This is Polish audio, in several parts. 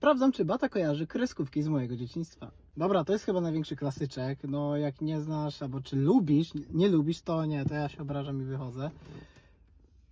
Sprawdzam, czy Bata kojarzy kreskówki z mojego dzieciństwa. Dobra, to jest chyba największy klasyczek. No, jak nie znasz, albo czy lubisz, nie lubisz, to nie, to ja się obrażam i wychodzę.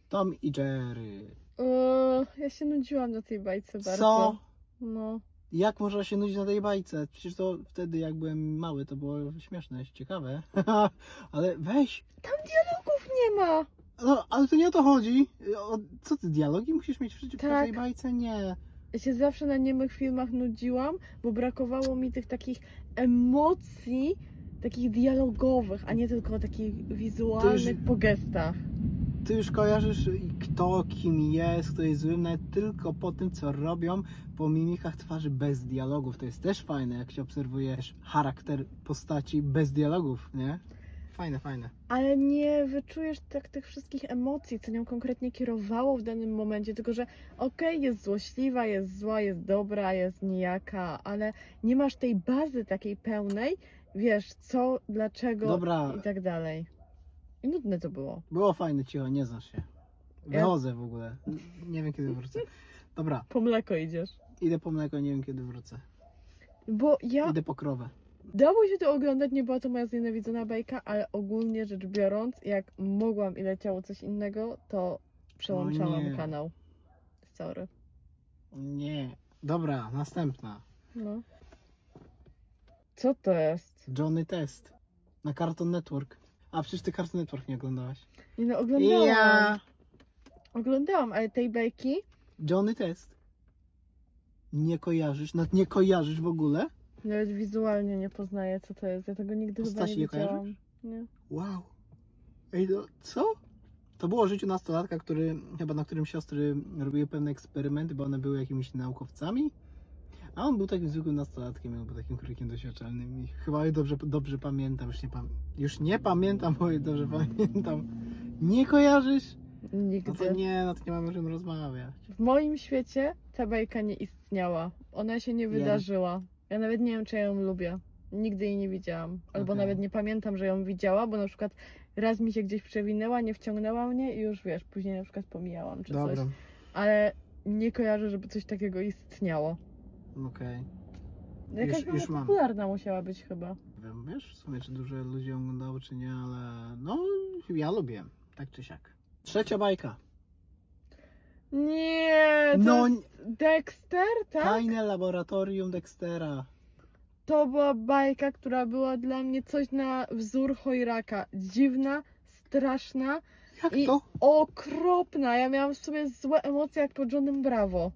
Tom i Jerry. Eee, ja się nudziłam na tej bajce bardzo. Co? No. Jak można się nudzić na tej bajce? Przecież to wtedy, jak byłem mały, to było śmieszne, ciekawe. Ale weź. Dialogów nie ma! No, ale to nie o to chodzi. O, co ty, dialogi musisz mieć w życiu w Tak. każdej bajce? Nie. Ja się zawsze na niemych filmach nudziłam, bo brakowało mi tych takich emocji, takich dialogowych, a nie tylko takich wizualnych po gestach. Ty już kojarzysz kto kim jest, kto jest złym, nawet tylko po tym, co robią, po mimikach twarzy bez dialogów. To jest też fajne, jak się obserwujesz charakter postaci bez dialogów, nie? Fajne, fajne. Ale nie wyczujesz tak tych wszystkich emocji, co nią konkretnie kierowało w danym momencie, tylko że okej, jest złośliwa, jest zła, jest dobra, jest nijaka, ale nie masz tej bazy takiej pełnej, wiesz co, dlaczego Dobra. i tak dalej. I nudne to było. Było fajne, cicho, nie znasz się. Wychodzę w ogóle. Nie wiem, kiedy wrócę. Dobra, Po mleko idziesz. idę po mleko, nie wiem, kiedy wrócę. Bo ja Idę po krowę. Dało się to oglądać, nie była to moja znienawidzona bajka, ale ogólnie rzecz biorąc, jak mogłam i leciało coś innego, to przełączałam nie. kanał. Sorry. Nie. Dobra, następna. No. Co to jest? Johnny Test. Na Cartoon Network. A przecież ty Cartoon Network nie oglądałaś. Nie no, oglądałam. Ja. Oglądałam, ale tej bajki Johnny Test. Nie kojarzysz? Nawet nie kojarzysz w ogóle? Nawet wizualnie nie poznaję, co to jest. Ja tego nigdy chyba nie nie widziałam. kojarzysz? Nie. Wow. Ej, no, co? To było o życiu nastolatka, który, chyba na którym siostry robiły pewne eksperymenty, bo one były jakimiś naukowcami. A on był takim zwykłym nastolatkiem, on był takim królikiem doświadczalnym i chyba dobrze, dobrze pamiętam, już nie, pam już nie pamiętam, bo je dobrze pamiętam. Nie kojarzysz? Nigdy. No to nie, no to nie mamy o czym rozmawiać. W moim świecie ta bajka nie istniała. Ona się Nie. wydarzyła. Ja nawet nie wiem, czy ja ją lubię. Nigdy jej nie widziałam. Albo Okej. nawet nie pamiętam, że ją widziała, bo na przykład raz mi się gdzieś przewinęła, nie wciągnęła mnie i już wiesz, później na przykład pomijałam czy Dobra, coś. Ale nie kojarzę, żeby coś takiego istniało. okej. Jakaś Już- mało już mam. popularna musiała być chyba. Nie wiem, wiesz w sumie, czy dużo ludzi oglądało, czy nie, ale no, ja lubię, tak czy siak. Trzecia bajka. Nie, to No, jest Dexter, tak? Tajne laboratorium Dextera. To była bajka, która była dla mnie coś na wzór chojraka. Dziwna, straszna, Jak I- to? okropna. Ja miałam w sobie złe emocje jak po Johnem Bravo.